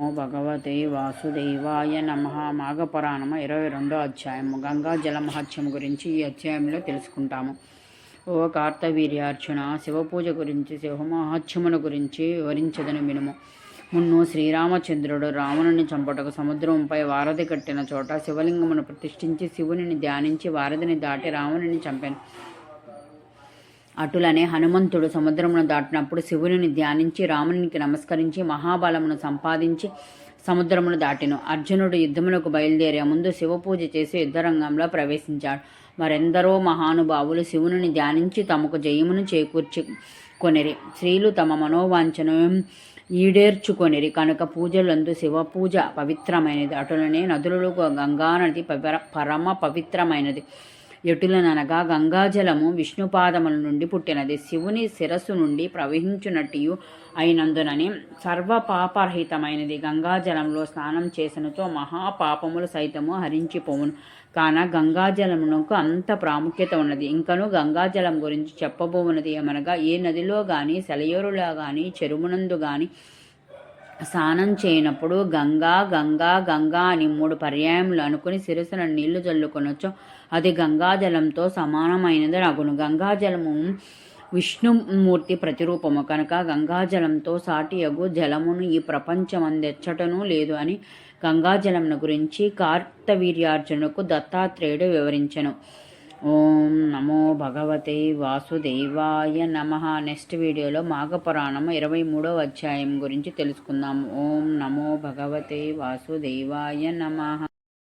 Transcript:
ఓ భగవతే వాసుదేవాయ నమ. మాఘపరాణమ ఇరవై రెండో అధ్యాయము. గంగా జల మహత్యం గురించి ఈ అధ్యాయంలో తెలుసుకుంటాము. ఓ కార్తవీర్యార్చున శివపూజ గురించి శివమహత్యముల గురించి వివరించదని వినుము. మున్ను శ్రీరామచంద్రుడు రావణుని చంపటకు సముద్రంపై వారధి కట్టిన చోట శివలింగమును ప్రతిష్ఠించి శివునిని ధ్యానించి వారధిని దాటి రావణుని చంపాను. అటులనే హనుమంతుడు సముద్రమును దాటినప్పుడు శివుని ధ్యానించి రామునికి నమస్కరించి మహాబలమును సంపాదించి సముద్రమును దాటిను. అర్జునుడు యుద్ధములకు బయలుదేరే ముందు శివపూజ చేసి యుద్ధరంగంలో ప్రవేశించాడు. మరెందరో మహానుభావులు శివుని ధ్యానించి తమకు జయమును చేకూర్చి కొనిరి స్త్రీలు తమ మనోవాంఛను ఈడేర్చుకొనిరి. కనుక పూజలందు శివ పూజ పవిత్రమైనది. అటులనే నదులలో గంగానది పర పరమ పవిత్రమైనది. ఎటులననగా గంగాజలము విష్ణుపాదముల నుండి పుట్టినది. శివుని శిరస్సు నుండి ప్రవహించునట్టు అయినందునని సర్వపాపరహితమైనది. గంగాజలంలో స్నానం చేసినతో మహాపాపములు సైతము హరించిపోవును. కాన గంగాజలమునకు అంత ప్రాముఖ్యత ఉన్నది. ఇంకను గంగాజలం గురించి చెప్పబోవున్నది ఏమనగా ఏ నదిలో కానీ సెలయోరులో కానీ చెరువునందు కానీ స్నానం చేయనప్పుడు గంగా గంగా గంగా అని మూడు పర్యాయములు అనుకుని శిరసున నీళ్ళు చల్లుకొనొచ్చు అది గంగాజలంతో సమానమైనది అగును. గంగాజలము విష్ణుమూర్తి ప్రతిరూపము. కనుక గంగాజలంతో సాటి అగు జలమును ఈ ప్రపంచమందెచ్చటనూ లేదు అని గంగాజలమును గురించి కార్తవీర్యార్జునకు దత్తాత్రేయుడు వివరించను. ఓం నమో భగవతే వాసుదేవాయ నమ. నెక్స్ట్ వీడియోలో మాఘపురాణం ఇరవై మూడవ అధ్యాయం గురించి తెలుసుకుందాం. ఓం నమో భగవతే వాసుదేవాయ నమ.